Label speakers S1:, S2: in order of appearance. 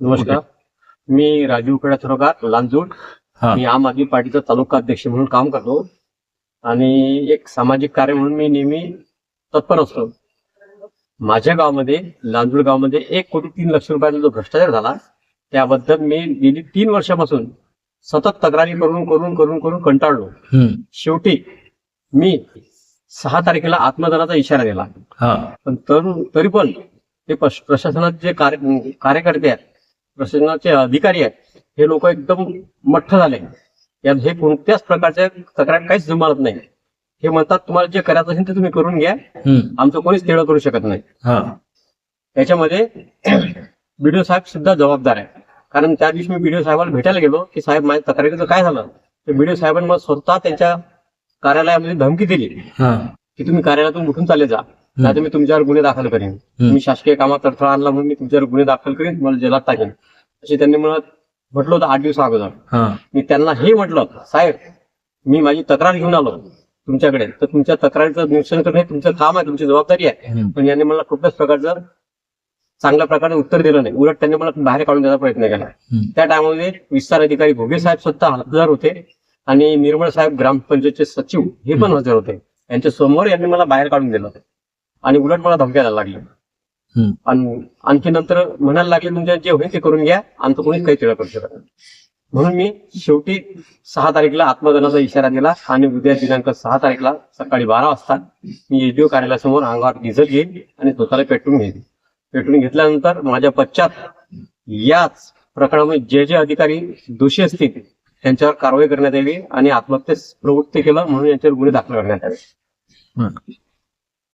S1: नमस्कार. मी राजीव खेडा थोरकार लांजूड. मी आम आदमी पार्टीचा तालुका अध्यक्ष म्हणून काम करतो. आणि एक सामाजिक कार्य म्हणून मी नेहमी तत्पर असतो. माझ्या गावामध्ये लांजूड गावामध्ये एक कोटी तीन लक्ष रुपयाचा जो भ्रष्टाचार झाला त्याबद्दल मी गेली तीन वर्षापासून सतत तक्रारी करून करून करून करून कंटाळलो. शेवटी मी सहा तारखेला आत्मदानाचा इशारा दिला. पण तर तरी पण ते प्रशासनाचे जे कार्य कार्यकर्ते आहेत. प्रशासनाचे अधिकारी आहेत. हे लोक एकदम मठ्ठ झाले. यात हे कोणत्याच प्रकारच्या तक्रार काहीच जुमानत नाही. हे म्हणतात तुम्हाला जे करायचं असेल ते तुम्ही करून घ्या. आमचं कोणीच तेढं करू शकत नाही.
S2: हा.
S1: त्याच्यामध्ये बीडीओ साहेब सुद्धा जबाबदार आहे कारण त्या दिवशी मी बीडीओ साहेबांना भेटायला गेलो की साहेब माझ्या तक्रारीचं काय झालं? तर बीडीओ साहेबांनी मला स्वतः त्यांच्या कार्यालयामध्ये धमकी दिली
S2: हा.
S1: की तुम्ही कार्यालयातून उठून चालले जा. नाही मी तुमच्यावर गुन्हे दाखल करेन. तुम्ही शासकीय कामात अडथळा आणला म्हणून मी तुमच्यावर गुन्हे दाखल करेन तुम्हाला जेलात टाकेन. असे त्यांनी मला म्हटलं होतं आठ दिवस अगोदर. मी त्यांना हे म्हटलं साहेब मी माझी तक्रार घेऊन आलो तुमच्याकडे. तर तुमच्या तक्रारीचं निरसन करणं तुमचं काम आहे तुमची जबाबदारी आहे. पण यांनी मला कुठल्याच प्रकारचं चांगल्या प्रकारे उत्तर दिलं नाही. उलट त्यांनी मला बाहेर काढून द्यायचा प्रयत्न केला. त्या टायमामध्ये विस्तार अधिकारी घोगे साहेब स्वतः हजर होते आणि निर्मळ साहेब ग्रामपंचायतचे सचिव हे पण हजर होते. यांच्या समोर यांनी मला बाहेर काढून दिलं. आणि उलट मला धमक्या द्यायला लागल्या
S2: हम्म.
S1: आणि आणखी नंतर म्हणायला लागले तुमच्या जे होईल ते करून घ्या आमचं कोणीच काही तिळा करू शकत म्हणून मी शेवटी सहा तारीखला आत्मदानाचा इशारा दिला आणि उद्या दिनांक सहा तारीखला सकाळी बारा वाजता मी एडीओ कार्यालयासमोर अंगावर डिझेल घेईन आणि स्वतःला पेटवून घेईन पेटवून घेतल्यानंतर माझ्या पश्चात याच प्रकरणामध्ये जे जे अधिकारी दोषी असतील त्यांच्यावर कारवाई करण्यात यावी आणि आत्महत्येस प्रवृत्ती केलं म्हणून यांच्यावर गुन्हे दाखल करण्यात यावे.